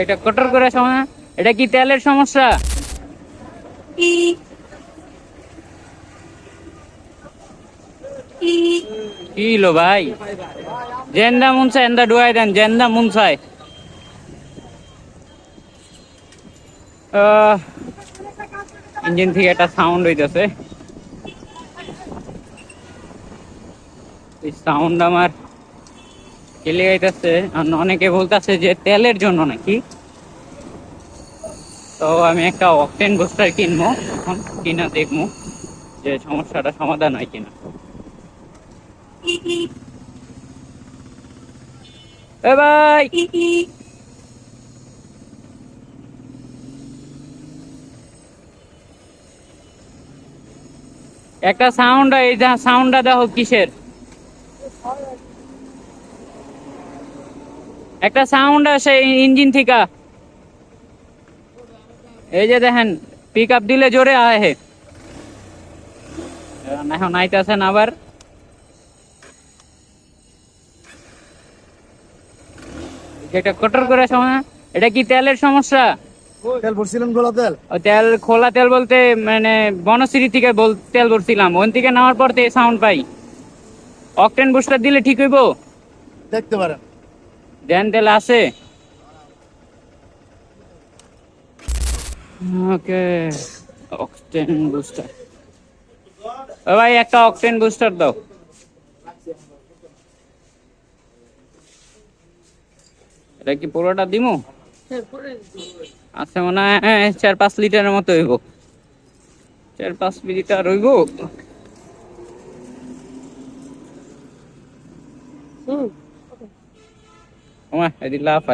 এটা কটর করে সমস্যা এটা কি তেলের সমস্যা? কি লো ভাই? জেন্দা মুনসাই এন্দা ডুয়াই দেন, জেন্দা মুনসাই। ইঞ্জিন থেকে একটা সাউন্ড হইতেছে। এই সাউন্ড আমার কেলে গাইতেছে অনেকে বলতেছে যে তেলের জন্য নাকি। তো আমি একটা অকটেন বুস্টার কিনবো, এখন কিনা দেখব যে সমস্যাটা সমাধান হয় কিনা। ভাই! একটা সাউন্ড, এই সাউন্ডটা দেখো কিসের? একটা সাউন্ড আসে ইঞ্জিন থেকে। এই যে দেখেন পিক আপ দিলে জোরে আয় হে এখন আইতেছেন আবার। এটা কটর করে সমস্যা। এটা কি তেলের সমস্যা? তেল ভরছিলেন গোলা তেল? তেল খোলা তেল বলতে মানে বনশ্রী থেকে তেল ভরছিলাম। ওন থেকে নেওয়ার পর সাউন্ড পাই। অকটেন বুস্টার দিলে ঠিক হইব? দেখতে পারেন। তেল আছে। ওকে অকটেন বুস্টার। ও ভাই একটা অকটেন বুস্টার দাও। এটা কি পুরোটা দিমু? আচ্ছা মনে হয় হ্যাঁ, চার পাঁচ লিটারের মতো হইব। চার পাঁচ লিটার হইব। ওমা এদিক লাফ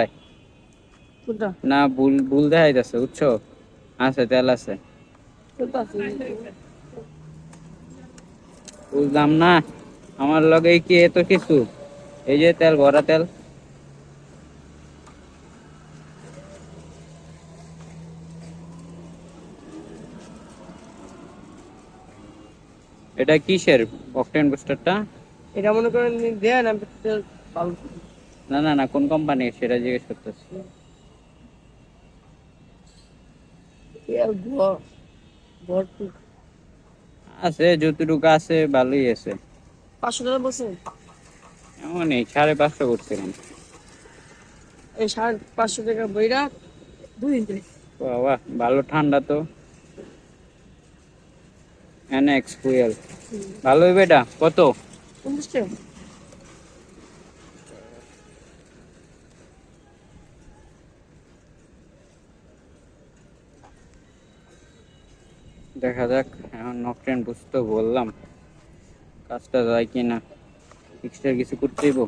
না ভুল ভুল দেখাই যাচ্ছে বুঝছ? আছে তেল আছে। বুঝলাম না আমার লগে কি এত কিছু? এই যে তেল ভরা তেল। এটা কিসের? অকটেন বুস্টারটা? এটা মনে করেন দেন আমি তেল ভালো না না না কোন কোম্পানি সেটা জিজ্ঞেস করতেছি। আছে যতটুকু আছে ভালোই আছে। পাঁচশো টাকা বলছেন এমনই সাড়ে পাঁচশো করছিলাম এই সাড়ে পাঁচশো টাকা বইরা দুই দিন বাবা ভালো ঠান্ডা তো। এনএক্স ফুয়েল ভালো হইবে এটা কত? পঞ্চাশ টাকা। দেখা যাক, এখন নকটেন বুঝতে বললাম। কাজটা যায় কি না এক্সট্রা কিছু করতেইব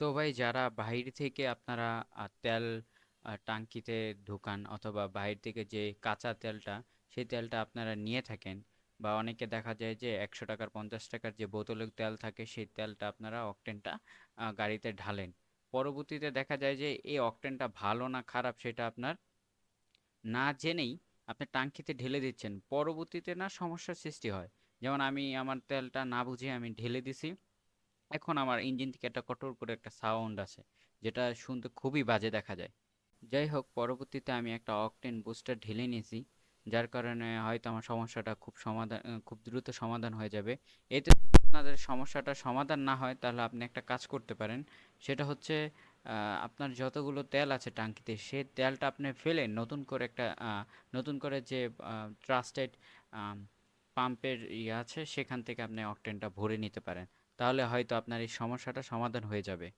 তো ভাই, যারা বাইরে থেকে আপনারা তেল টাঙ্কিতে ঢোকান অথবা বাইরে থেকে যে কাঁচা তেলটা, সেই তেলটা আপনারা নিয়ে থাকেন বা অনেকে দেখা যায় যে একশো টাকার, পঞ্চাশ টাকার যে বোতলের তেল থাকে, সেই তেলটা আপনারা অকটেনটা গাড়িতে ঢালেন। পরবর্তীতে দেখা যায় যে এই অকটেনটা ভালো না খারাপ, সেটা আপনার না জেনেই আপনি টাঙ্কিতে ঢেলে দিচ্ছেন। পরবর্তীতে না সমস্যার সৃষ্টি হয়। যেমন আমি আমার তেলটা না বুঝে আমি ঢেলে দিছি। এখন আমার ইঞ্জিন থেকে একটা কঠোর করে একটা সাউন্ড আছে যেটা শুনতে খুবই বাজে দেখা যায়। যাই হোক, পরবর্তীতে আমি একটা অকটেন বুস্টার ঢেলে নিয়েছি, যার কারণে হয়তো আমার সমস্যাটা খুব সমাধান খুব দ্রুত সমাধান হয়ে যাবে। এতে আপনাদের সমস্যাটা সমাধান না হয়, তাহলে আপনি একটা কাজ করতে পারেন। সেটা হচ্ছে আপনার যতগুলো তেল আছে টাঙ্কিতে, সে তেলটা আপনি ফেলে নতুন করে একটা নতুন করে যে ট্রাস্টেড পাম্পের ইয়ে আছে, সেখান থেকে আপনি অকটেনটা ভরে নিতে পারেন। তাহলে হয়তো আপনার এই সমস্যাটা সমাধান হয়ে যাবে।